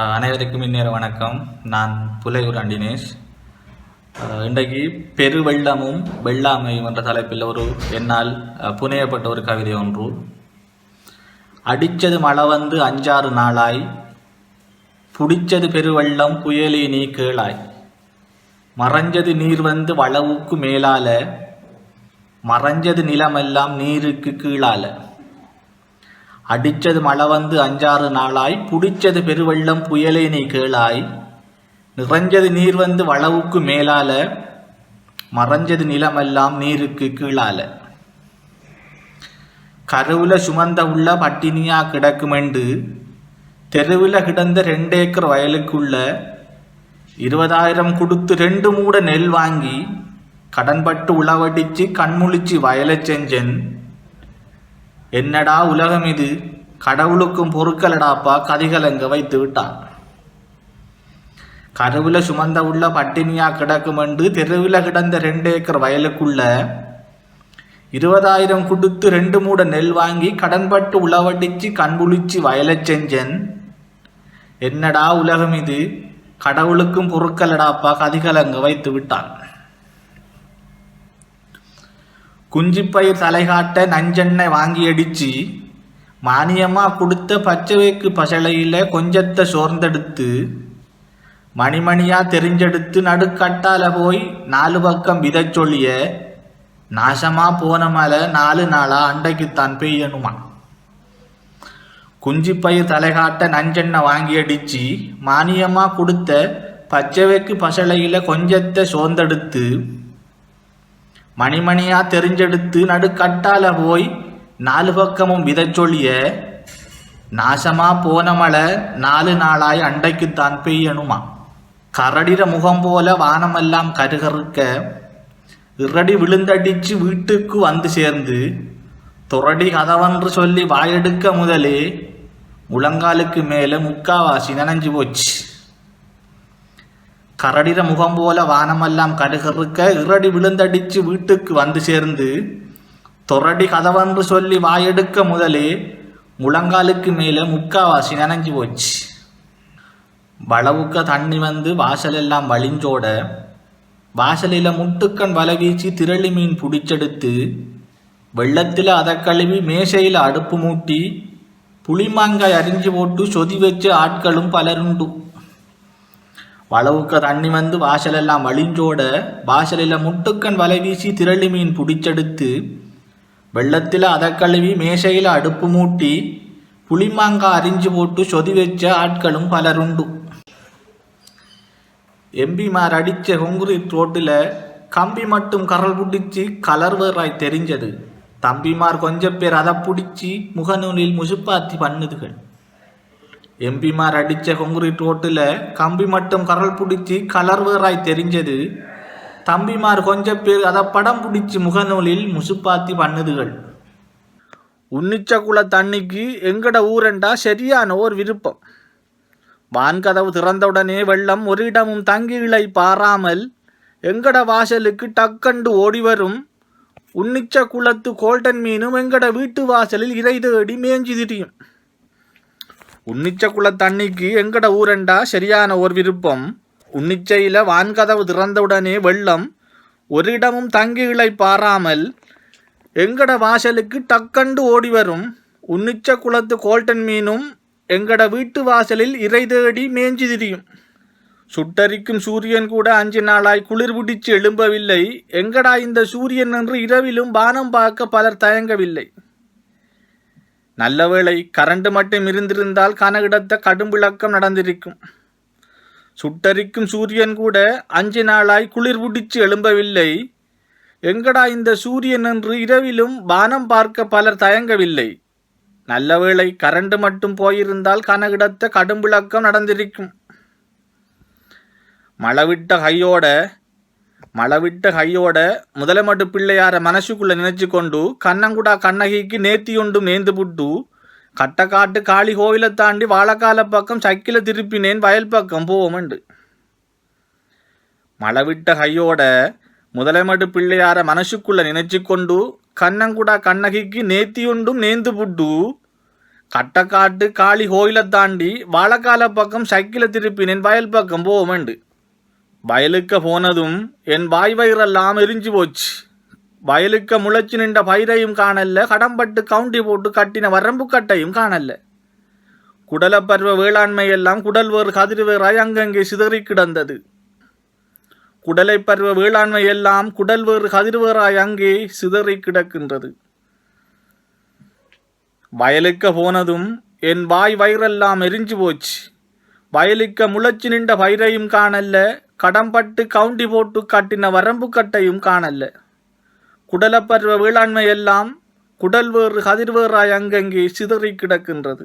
அனைவருக்கும் இந்நேர வணக்கம். நான் புலையூர் அண்டினேஷ் இன்றைக்கு பெருவெள்ளமும் வெள்ளாமையும் என்ற தலைப்பில் ஒரு என்னால் புனையப்பட்ட ஒரு கவிதை ஒன்று. அடித்தது மழை வந்து அஞ்சாறு நாளாய் புடிச்சது பெருவெள்ளம் புயலே நீ கேளாய். மறைஞ்சது நீர் வந்து வளவுக்கு மேலால மறைஞ்சது நிலமெல்லாம் நீருக்கு கீழால. அடிச்சது மழை வந்து அஞ்சாறு நாளாய் புடிச்சது பெருவெள்ளம் புயலே நீ கேளாய். நிறைஞ்சது நீர் வந்து வளவுக்கு மேலால மறைஞ்சது நிலமெல்லாம் நீருக்கு கீழால. கருவுல சுமந்த உள்ள பட்டினியா கிடக்குமெண்டு தெருவில் கிடந்த ரெண்டு ஏக்கர் வயலுக்குள்ள இருபதாயிரம் கொடுத்து ரெண்டு மூட நெல் வாங்கி கடன்பட்டு உழவடிச்சு கண்முழிச்சு வயலை செஞ்சன். என்னடா உலகம் இது? கடவுளுக்கும் பொறுக்கலடாப்பா கதிகலங்க வைத்து விட்டான். கருவில சுமந்த உள்ள பட்டினியா கிடக்கும் என்று தெருவில் கிடந்த ரெண்டு ஏக்கர் வயலுக்குள்ள இருபதாயிரம் கொடுத்து ரெண்டு மூட நெல் வாங்கி கடன்பட்டு உழவடிச்சு கண்புளிச்சு வயலைச் செஞ்சன். என்னடா உலகம் இது? கடவுளுக்கும் பொறுக்கலடாப்பா கதிகலங்க வைத்து விட்டான். குஞ்சிப்பயிர் தலைகாட்ட நஞ்செண்ணெய் வாங்கி அடிச்சு மானியமா கொடுத்த பச்சைவேக்கு பசளையில் கொஞ்சத்தை சோர்ந்தெடுத்து மணிமணியா தெரிஞ்செடுத்து நடுக்கட்டால போய் நாலு பக்கம் விதை சொல்லிய நாசமா போன மலை நாலு நாளா அண்டைக்குத்தான் பெய்யணுமா? குஞ்சிப்பயிர் தலைகாட்ட நஞ்செண்ணெய் வாங்கி அடிச்சு மானியமா கொடுத்த பச்சைவேக்கு பசளையில் கொஞ்சத்தை சோர்ந்தெடுத்து மணிமணியா தெரிஞ்செடுத்து நடுக்கட்டால போய் நாலு பக்கமும் விதைச்சொல்லிய நாசமா போன மழை நாலு நாளாய் அண்டைக்குத்தான் பெய்யணுமா? கரடிர முகம் போல வானமெல்லாம் கருகருக்க இறடி விழுந்தடிச்சு வீட்டுக்கு வந்து சேர்ந்து துறடி கதவன்று சொல்லி வாயெடுக்க முதலே முழங்காலுக்கு மேலே முக்காவாசி நனைஞ்சு போச்சு. கரடிர முகம் போல வானமெல்லாம் கடுகறுக்க இறடி விழுந்தடிச்சு வீட்டுக்கு வந்து சேர்ந்து தொரடி கதவென்று சொல்லி வாயெடுக்க முதலே முழங்காலுக்கு மேலே முக்காவாசி நனைஞ்சு போச்சு வளவுக்க தண்ணி வந்து வாசலெல்லாம் வழிஞ்சோட வாசலில் முட்டுக்கண் வலை வீச்சு திரளி மீன் பிடிச்செடுத்து வெள்ளத்தில் அதை கழுவி மேசையில் அடுப்பு மூட்டி புளிமாங்காய் அரிஞ்சு போட்டு சொதி வச்ச ஆட்களும் பலருண்டு வளவுக்க தண்ணி வந்து வாசலெல்லாம் வழிஞ்சோட வாசலில் முட்டுக்கண் வலை வீசி திரளி மீன் பிடிச்செடுத்து வெள்ளத்தில் அதை கழுவி மேசையில் அடுப்பு மூட்டி புளிமாங்காய் அரிஞ்சு போட்டு சொதி வச்ச ஆட்களும் பலருண்டு எம்பிமார் அடித்த கொங்குரீட் ரோட்டில் கம்பி மட்டும் கரல் பிடிச்சி கலர் வேறாய் தெரிஞ்சது. தம்பிமார் கொஞ்சம் பேர் அதை பிடிச்சி முகநூலில் முசுப்பாத்தி பண்ணுதுகள். எம்பிமார் அடித்த கொங்குரீட் ஓட்டில் கம்பி மட்டும் கரல் பிடிச்சி கலர் வேறாய் தெரிஞ்சது. தம்பிமார் கொஞ்சம் பேர் அதை படம் பிடிச்சி முகநூலில் முசுப்பாத்தி பண்ணுதுகள். உன்னிச்ச குல தண்ணிக்கு எங்கட ஊரண்டா சரியான ஓர் விருப்பம். வான்கதவு திறந்தவுடனே வெள்ளம் ஒரு இடமும் தங்கிகளை பாராமல் எங்கட வாசலுக்கு டக்கண்டு ஓடி வரும் உன்னிச்ச குளத்து கோல்டன் மீனும் எங்கட வீட்டு வாசலில் இறை தேடி மேஞ்சி திரியும் உன்னிச்சக்குள்ள தண்ணிக்கு எங்கட ஊரண்டா சரியான ஒரு விருப்பம் உன்னிச்சையில் வான்கதவு திறந்தவுடனே வெள்ளம் ஒரு இடமும் தங்கிகளை பாராமல் எங்கட வாசலுக்கு டக்கண்டு ஓடி வரும் உன்னிச்ச குளத்து கோல்டன் மீனும் எங்கட வீட்டு வாசலில் இறை தேடி மேஞ்சி திரியும். சுட்டரிக்கும் சூரியன் கூட அஞ்சு நாளாய் குளிர் பிடிச்சு எழும்பவில்லை. எங்கடா இந்த சூரியன் என்று இரவிலும் வானம் பார்க்க பலர் தயங்கவில்லை. நல்ல வேளை கரண்ட் மட்டும் இருந்திருந்தால் கனகிடத்த கடும் விளக்கம் நடந்திருக்கும். சுட்டரிக்கும் சூரியன் கூட அஞ்சு நாளாய் குளிர் பிடிச்சு எழும்பவில்லை. எங்கடா இந்த சூரியன் என்று இரவிலும் வானம் பார்க்க பலர் தயங்கவில்லை. நல்ல வேளை கரண்ட் மட்டும் போயிருந்தால் கனகிடத்த கடும் விளக்கம் நடந்திருக்கும். மழவிட்ட கையோட மழவிட்ட கையோட முதலமட்டு பிள்ளையார மனசுக்குள்ள நினைச்சு கொண்டு கண்ணங்குடா கண்ணகிக்கு நேத்தியொண்டும் நேர்ந்து புட்டு கட்டக்காட்டு காளி கோவிலை தாண்டி வாழக்கால பக்கம் சக்கில திருப்பினேன் வயல் பக்கம் போவோமண்டு மழவிட்ட கையோட முதலமட்டு பிள்ளையார மனசுக்குள்ள நினைச்சு கொண்டு கண்ணங்குடா கண்ணகிக்கு நேத்தியொண்டும் நேந்து புட்டு கட்டக்காட்டு காளி கோயிலை தாண்டி வாழக்கால பக்கம் சைக்கிளை திருப்பினேன் வயல் பக்கம் போவோமண்டு வயலுக்க போனதும் என் வாய் வயிறெல்லாம் எரிஞ்சு போச்சு. வயலுக்க முளைச்சு நின்ற பயிரையும் காணல்ல கடம்பட்டு கவுண்டி போட்டு கட்டின வரம்பு கட்டையும் காணல்ல. குடலப்பருவ வேளாண்மை எல்லாம் குடல் வேறு கதிர்வேறாய் அங்கங்கே சிதறி கிடந்தது. குடலை பருவ வேளாண்மை எல்லாம் குடல் வேறு கதிர் வேறாய் அங்கே சிதறி கிடக்கின்றது. வயலுக்க போனதும் என் வாய் வயிறெல்லாம் எரிஞ்சு போச்சு. வயலுக்க முளைச்சு நின்ற பயிரையும் காணல்ல கடம்பட்டு கவுண்டி போட்டு காட்டின வரம்பு கட்டையும் காணல்ல. குடலப்பருவ வேளாண்மை எல்லாம் குடல் வேறு கதிர்வேறாய் அங்கங்கே சிதறி கிடக்கின்றது.